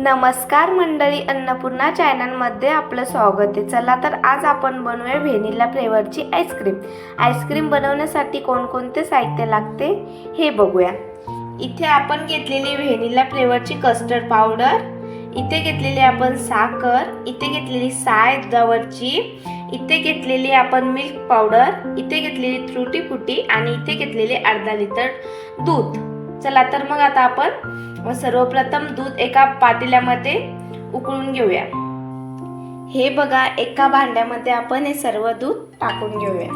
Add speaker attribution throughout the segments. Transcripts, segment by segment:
Speaker 1: नमस्कार मंडळी अन्नपूर्णा चॅनलमध्ये आपलं स्वागत आहे. चला तर आज आपण बनवूया व्हेनिला फ्लेवरची आईस्क्रीम आईस्क्रीम बनवण्यासाठी कोणकोणते साहित्य लागते हे बघूया. इथे आपण घेतलेली व्हेनिला फ्लेवरची कस्टर्ड पावडर इथे घेतलेली आपण साखर इथे घेतलेली साय दवरची इथे घेतलेली आपण मिल्क पावडर इथे घेतलेली त्रुटी फुटी आणि इथे घेतलेले अर्धा लिटर दूध. चला तर मग आता आपण सर्वप्रथम दूध एका पातेल्यामध्ये उकळून घेऊया. हे बघा एका भांड्यामध्ये आपण हे सर्व दूध टाकून घेऊया.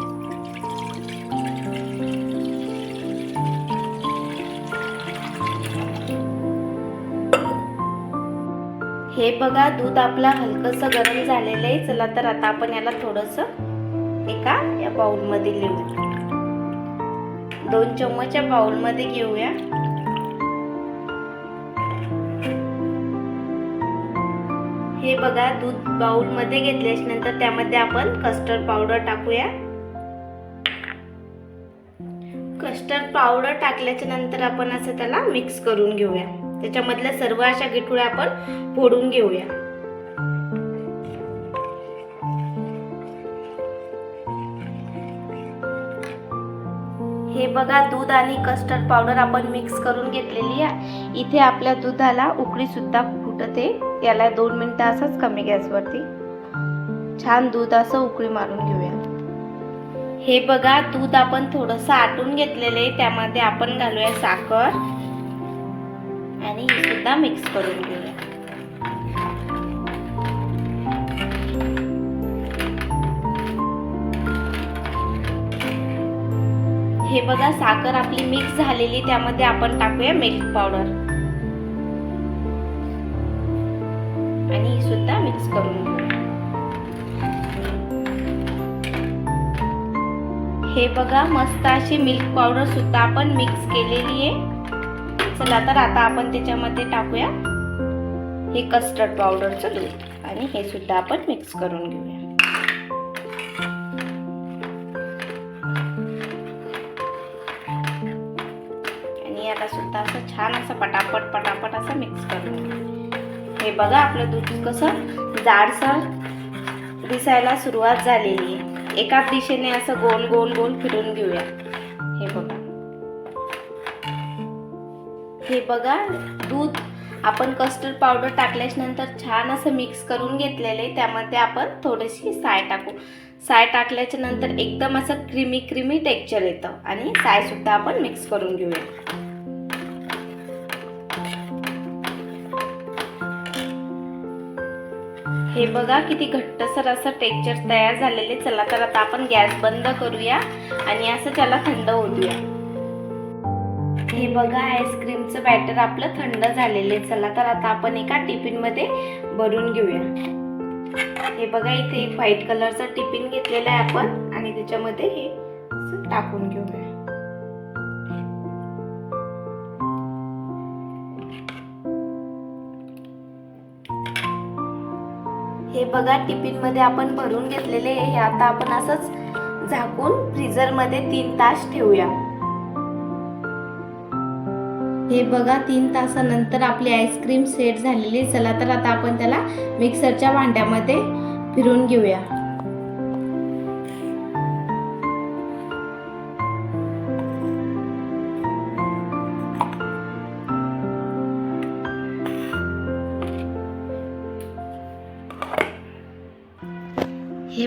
Speaker 1: हे बघा दूध आपलं हलकस गरम झालेलं आहे. चला तर आता आपण याला थोडस एका या बाउलमध्ये लिहू दोन चम्मच या बाउलमध्ये घेऊया. हे बघा दूध बाऊलमध्ये घेतल्याच्या नंतर त्यामध्ये आपण कस्टर्ड पावडर टाकूया. कस्टर्ड पावडर टाकल्याच्या नंतर आपण असं त्याला मिक्स करून घेऊया. त्याच्यामधल्या सर्व अशा गिठुळ्या आपण फोडून घेऊया. हे बघा दूध आणि कस्टर्ड पावडर आपण मिक्स करून घेतलेली आहे. इथे आपल्या दुधाला उकळी सुद्धा फुटते. याला दोन मिनटं असंच कमी गॅसवरती. छान दूध असं उकळी मारून घेऊया. हे बघा दूध आपण थोडस आटून घेतलेले त्यामध्ये आपण घालूया साखर. आणि हे सुद्धा मिक्स करून घेऊया. हे बघा साखर आपली मिक्स झालेली त्यामध्ये आपण टाकूया मिल्क पावडर. मिक्स करून हे बघा मस्त अशी मिल्क पावडर सुद्धा आपण मिक्स केलेली आहे. चला तर आता आपण त्याच्यामध्ये टाकूया. हे कस्टर्ड पावडरचं दूध. आणि हे सुद्धा आपण मिक्स करून घेऊया. आणि याला सुद्धा असं छान असं पटापट पटापट असं मिक्स करून हे बघा आपलं दूध कसं जाडसर दिसायला सुरुवात झालेली आहे. एकाच दिशेने असं गोल गोल गोल फिरून घेऊया. हे बघा. हे बघा दूध आपण कस्टर्ड पावडर टाकल्याच्या नंतर छान असं मिक्स करून घेतलेलं आहे. त्यामध्ये आपण थोडीशी साय टाकू. साय टाकल्याच्या नंतर एकदम असं क्रिमी क्रिमी टेक्चर येतं. आणि साय सुद्धा आपण मिक्स करून घेऊया. हे बघा किती घट्टसर असं टेक्चर तयार झालेले. चला तर आता आपण गॅस बंद करूया आणि असं त्याला थंड होऊ द्या हे बघा आईस्क्रीमचं बॅटर आपलं थंड झालेले. चला तर आता आपण एका टिफिनमध्ये भरून घेऊया. हे बघा इथे एक व्हाईट कलरचा टिफिन घेतलेला आहे आपण. आणि त्याच्यामध्ये हे टाकून घेऊया. हे बघा टिफिनमध्ये आपण भरून घेतलेले हे आता आपण असंच झाकून फ्रीजरमध्ये तीन तास ठेवूया. हे बघा तीन तासानंतर आपली आईस्क्रीम सेट झालेली चला तर आता आपण त्याला मिक्सरच्या भांड्यामध्ये फिरून घेऊया.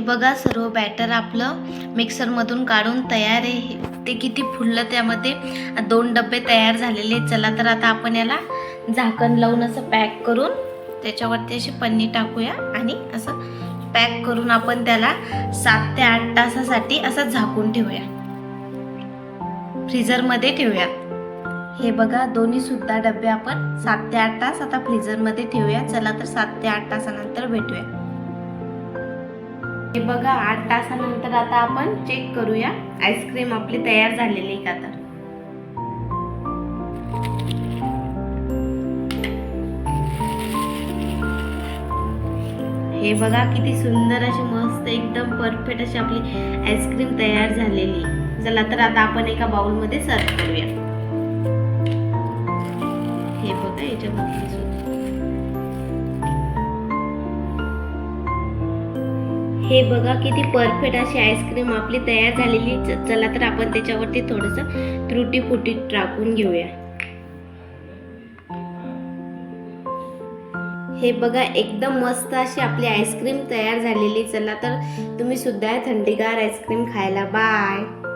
Speaker 1: बघा सर्व बॅटर आपलं मिक्सरमधून काढून तयार आहे. ते किती फुललं त्यामध्ये. दोन डबे तयार झालेले चला तर आता आपण याला झाकण लावून असं पॅक करून त्याच्यावरती अशी पन्नी टाकूया आणि असं पॅक करून आपण त्याला सात ते आठ तासासाठी असं झाकून ठेवूया. फ्रीजरमध्ये ठेवूया. हे बघा दोन्ही सुद्धा डबे आपण सात ते आठ तास आता फ्रीजरमध्ये ठेवूया. चला तर सात ते आठ तासानंतर भेटूया. हे बघा आठ तासानंतर आता आपण चेक करूया. आईस्क्रीम आपली तयार झालेली का तर हे बघा किती सुंदर अशी मस्त एकदम परफेक्ट अशी आपली आईस्क्रीम तयार झालेली चला तर आता आपण एका बाउलमध्ये सर्व करूया. हे बघा याच्यामध्ये हे बघा किती परफेक्ट अशी आईस्क्रीम आपली तयार झालेली. च- चला तर आपण त्याच्यावरती थोडंसं त्रुटी फुटी टाकून घेऊया. हे बघा एकदम मस्त अशी आपली आईस्क्रीम तयार झालेली. चला तर तुम्ही सुद्धा थंडीगार आईस्क्रीम खायला. बाय